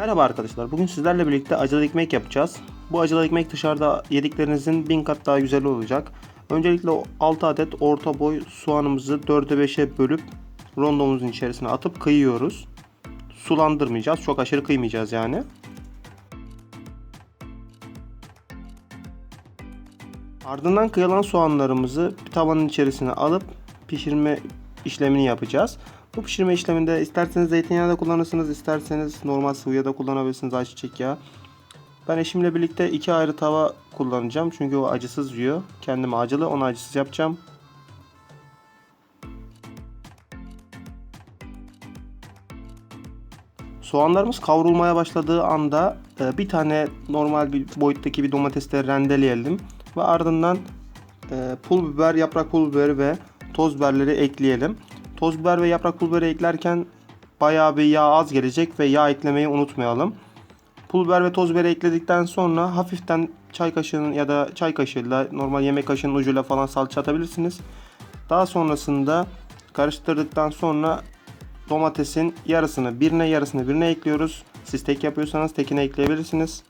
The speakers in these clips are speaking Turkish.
Merhaba arkadaşlar. Bugün sizlerle birlikte acılı ekmek yapacağız. Bu acılı ekmek dışarıda yediklerinizin bin kat daha güzel olacak. Öncelikle 6 adet orta boy soğanımızı 4'e 5'e bölüp rondomuzun içerisine atıp kıyıyoruz. Sulandırmayacağız. Çok aşırı kıymayacağız yani. Ardından kıyılan soğanlarımızı tavanın içerisine alıp pişirme işlemini yapacağız. Bu pişirme işleminde isterseniz zeytinyağı da kullanırsınız, isterseniz normal sıvı yağ da kullanabilirsiniz, ayçiçek yağı. Ben eşimle birlikte iki ayrı tava kullanacağım çünkü o acısız yiyor. Kendime acılı, onu acısız yapacağım. Soğanlarımız kavrulmaya başladığı anda e, bir tane normal bir boyuttaki bir domatesleri rendeleyelim ve ardından e, pul biber, yaprak pul biberi ve toz biberleri ekleyelim. Toz biber ve yaprak pul biberi eklerken bayağı bir yağ az gelecek ve yağ eklemeyi unutmayalım. Pul biber ve toz biberi ekledikten sonra hafiften çay kaşığının ya da çay kaşığıyla normal yemek kaşığının ucuyla falan salça atabilirsiniz. Daha sonrasında karıştırdıktan sonra domatesin yarısını birine yarısını birine ekliyoruz. Siz tek yapıyorsanız tekine ekleyebilirsiniz.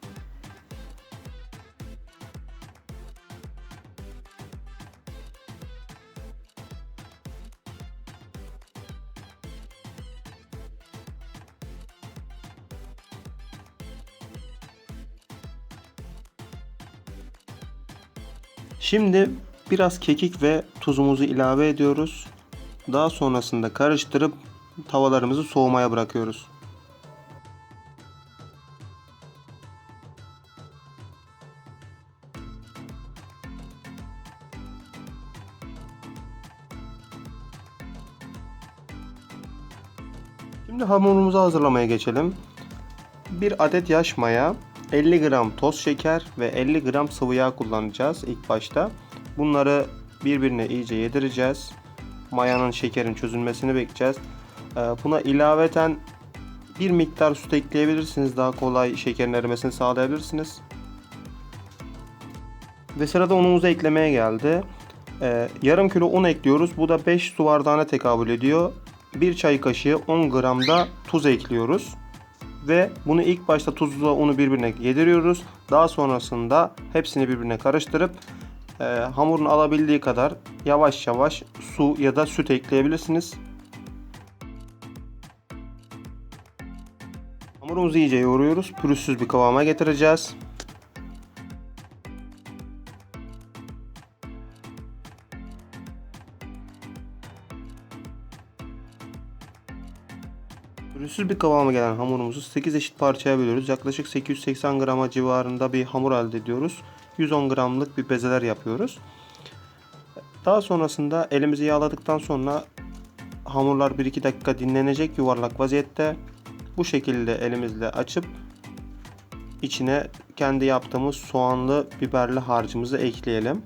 Şimdi biraz kekik ve tuzumuzu ilave ediyoruz. Daha sonrasında karıştırıp tavalarımızı soğumaya bırakıyoruz. Şimdi hamurumuzu hazırlamaya geçelim. 1 adet yaş maya, 50 gram toz şeker ve 50 gram sıvı yağ kullanacağız ilk başta. Bunları birbirine iyice yedireceğiz. Mayanın şekerin çözülmesini bekleyeceğiz. Ee, Buna ilaveten bir miktar süt ekleyebilirsiniz. Daha kolay şekerin erimesini sağlayabilirsiniz. Ve sırada unumuzu eklemeye geldi. Ee, yarım kilo un ekliyoruz. Bu da 5 su bardağına tekabül ediyor. 1 çay kaşığı 10 gram da tuz ekliyoruz. Ve bunu ilk başta tuzla unu birbirine yediriyoruz. Daha sonrasında hepsini birbirine karıştırıp e, hamurun alabildiği kadar yavaş yavaş su ya da süt ekleyebilirsiniz. Hamurumuzu iyice yoğuruyoruz. Pürüzsüz bir kıvama getireceğiz. Pürüzsüz bir kıvama gelen hamurumuzu 8 eşit parçaya bölüyoruz. Yaklaşık 880 grama civarında bir hamur elde ediyoruz. 110 gramlık bir bezeler yapıyoruz. Daha sonrasında elimizi yağladıktan sonra hamurlar 1-2 dakika dinlenecek yuvarlak vaziyette. Bu şekilde elimizle açıp içine kendi yaptığımız soğanlı biberli harcımızı ekleyelim.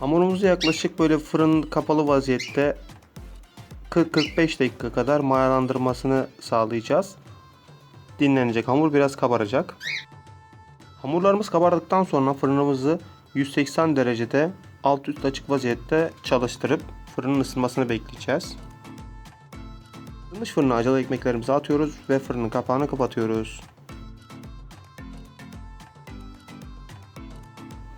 Hamurumuzu yaklaşık böyle fırın kapalı vaziyette 40-45 dakika kadar mayalandırmasını sağlayacağız. Dinlenecek hamur biraz kabaracak. Hamurlarımız kabardıktan sonra fırınımızı 180 derecede alt üst açık vaziyette çalıştırıp fırının ısınmasını bekleyeceğiz. Isınmış fırına acılı ekmeklerimizi atıyoruz ve fırının kapağını kapatıyoruz.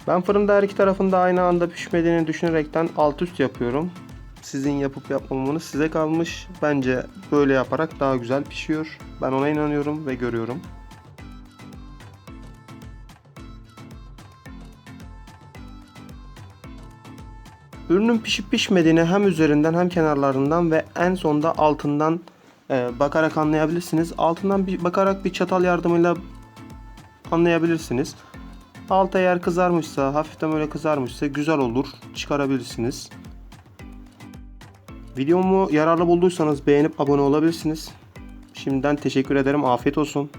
Ben fırında her iki tarafında aynı anda pişmediğini düşünerekten alt üst yapıyorum. Sizin yapıp yapmamanız size kalmış. Bence böyle yaparak daha güzel pişiyor. Ben ona inanıyorum ve görüyorum. Ürünün pişip pişmediğini hem üzerinden hem kenarlarından ve en sonda altından e, bakarak anlayabilirsiniz. Altından bir bakarak bir çatal yardımıyla anlayabilirsiniz. Alt eğer kızarmışsa, hafiften böyle kızarmışsa güzel olur. Çıkarabilirsiniz. Videomu yararlı bulduysanız beğenip abone olabilirsiniz. Şimdiden teşekkür ederim. Afiyet olsun.